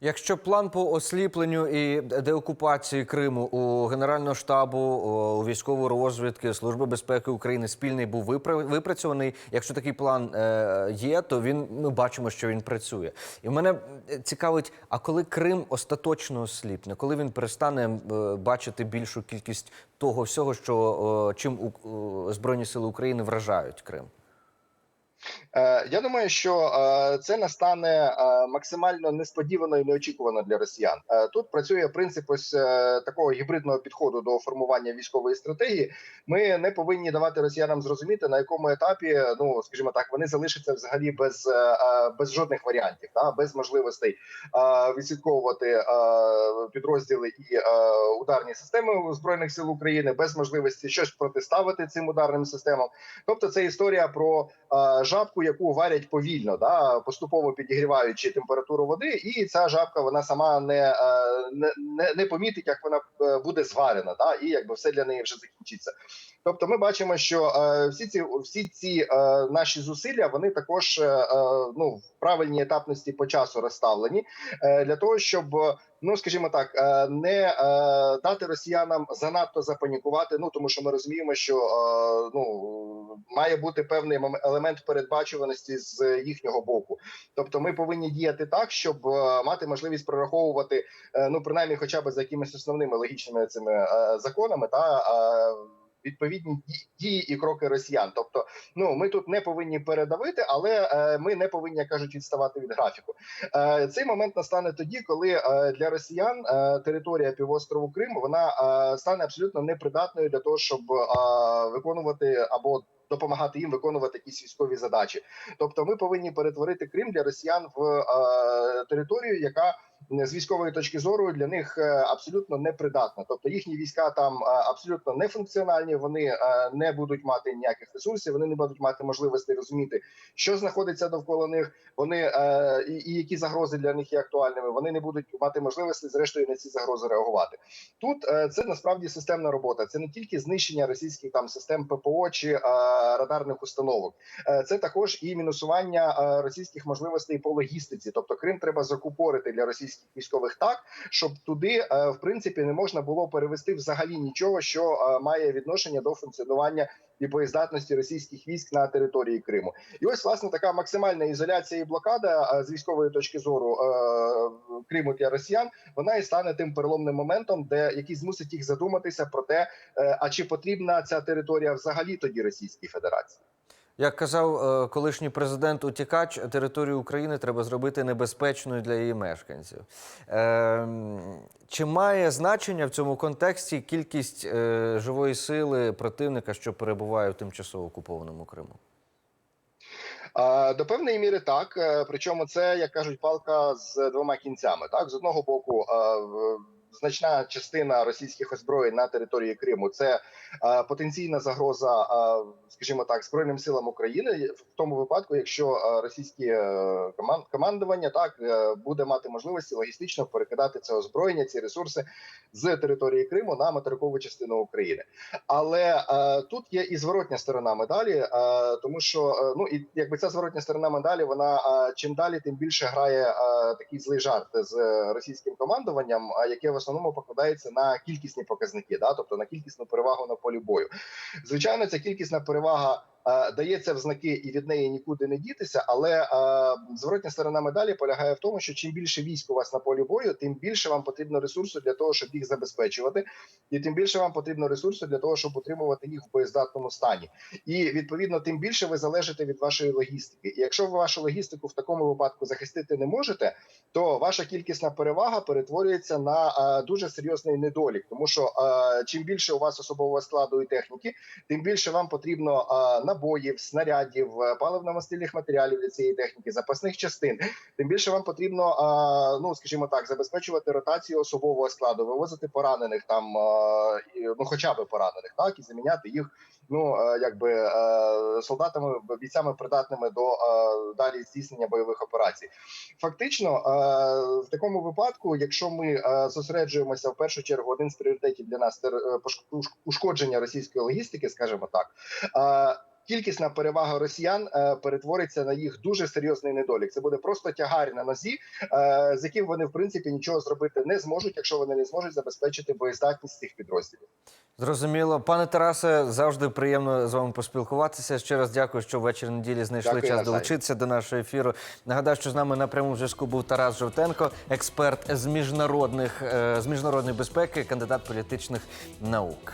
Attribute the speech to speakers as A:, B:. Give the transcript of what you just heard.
A: Якщо план по осліпленню і деокупації Криму у Генерального штабу, у військової розвідки Служби безпеки України спільний був випра- випрацьований. Якщо такий план е, є, то він ми бачимо, що він працює. І мене е, цікавить, а коли Крим остаточно осліпне, коли він перестане е, бачити більшу кількість того всього, що чим Збройні сили України вражають Крим?
B: Е, Я думаю, що е, це настане е, максимально несподівано і неочікувано для росіян. Тут працює принцип ось такого гібридного підходу до формування військової стратегії. Ми не повинні давати росіянам зрозуміти, на якому етапі, ну скажімо так, вони залишаться взагалі без, без жодних варіантів, та без можливостей відслідковувати підрозділи і ударні системи збройних сил України, без можливості щось протиставити цим ударним системам. Тобто, це історія про е, жабку, яку варять повільно, да поступово підігріваючи температуру води, і ця жабка вона сама не, е, не, не, помітить, як вона е, буде зварена, да, і якби все для неї вже закінчиться. Тобто, ми бачимо, що е, всі ці всі ці наші зусилля вони також ну в правильній етапності по часу розставлені для того, щоб ну скажімо так, не дати росіянам занадто запанікувати. Ну тому що ми розуміємо, що ну має бути певний елемент передбачуваності з їхнього боку. Тобто, ми повинні діяти так, щоб е, мати можливість прораховувати е, ну принаймні, хоча б за якимись основними логічними цими е, законами та. Відповідні дії і кроки росіян, тобто, ну ми тут не повинні передавити, але е, ми не повинні як кажуть відставати від графіку. Е, Цей момент настане тоді, коли е, для росіян е, територія півострову Крим вона е, стане абсолютно непридатною для того, щоб е, виконувати або допомагати їм виконувати якісь військові задачі. Тобто, ми повинні перетворити Крим для росіян в е, територію, яка з військової точки зору для них е, абсолютно непридатна. Тобто їхні війська там е, абсолютно нефункціональні. Вони е, не будуть мати ніяких ресурсів, вони не будуть мати можливості розуміти, що знаходиться довкола них. Вони і, які загрози для них є актуальними. Вони не будуть мати можливості зрештою на ці загрози реагувати. Тут це насправді системна робота. Це не тільки знищення російських там систем ППО чи радарних установок, це також і мінусування російських можливостей по логістиці. Тобто Крим треба закупорити для російських військових так, щоб туди е, в принципі не можна було перевести взагалі нічого, що е, має відношення до функціонування і боєздатності російських військ на території Криму. І ось власне така максимальна ізоляція і блокада е, з військової точки зору Криму для росіян. Вона і стане тим переломним моментом, де який змусить їх задуматися про те, а чи потрібна ця територія взагалі тоді Російській Федерації.
A: Як казав е, колишній президент Утікач, територію України треба зробити небезпечною для її мешканців. Е, чи має значення в цьому контексті кількість е, живої сили противника, що перебуває в тимчасово окупованому Криму?
B: До певної міри так. Е, Причому це, як кажуть, палка з двома кінцями. Так, з одного боку, е, значна частина російських озброєнь на території Криму це е, потенційна загроза, е, скажімо так, збройним силам України в тому випадку, якщо е, російське е, коман- командування так буде мати можливості логістично перекидати це озброєння, ці ресурси з території Криму на материкову частину України. Але тут є і зворотня сторона медалі, тому що ну і якби ця зворотня сторона медалі, вона чим далі, тим більше грає такий злий жарт з російським командуванням, яке в основному покладається на кількісні показники, да, тобто на кількісну перевагу на полі бою. Звичайно, ця кількісна перевага. Е, Дається в знаки і від неї нікуди не дітися, але е, зворотня сторона медалі полягає в тому, що чим більше військ у вас на полі бою, тим більше вам потрібно ресурсу для того, щоб їх забезпечувати, і тим більше вам потрібно ресурсу для того, щоб утримувати їх в боєздатному стані. І відповідно, тим більше ви залежите від вашої логістики. І якщо ви вашу логістику в такому випадку захистити не можете, то ваша кількісна перевага перетворюється на е, дуже серйозний недолік, тому що чим більше у вас особового складу і техніки, тим більше вам потрібно е, набоїв, снарядів, е, паливно-мастильних матеріалів для цієї техніки, запасних частин. Тим більше вам потрібно, е, ну скажімо так, забезпечувати ротацію особового складу, вивозити поранених там, е, ну хоча б поранених, так і заміняти їх. Ну якби солдатами, бійцями придатними до далі здійснення бойових операцій. Фактично, в такому випадку, якщо ми зосереджуємося в першу чергу, один з пріоритетів для нас це ушкодження російської логістики, скажімо так. Кількісна перевага росіян е, перетвориться на їх дуже серйозний недолік. Це буде просто тягар на нозі, е, з яким вони в принципі нічого зробити не зможуть, якщо вони не зможуть забезпечити боєздатність цих підрозділів.
A: Зрозуміло, пане Тарасе, завжди приємно з вами поспілкуватися. Ще раз дякую, що ввечері неділі знайшли
B: Дякую,
A: час долучитися до нашого ефіру. Нагадаю, що з нами на прямому зв'язку був Тарас Жовтенко, експерт з міжнародних е, з міжнародної безпеки, кандидат політичних наук.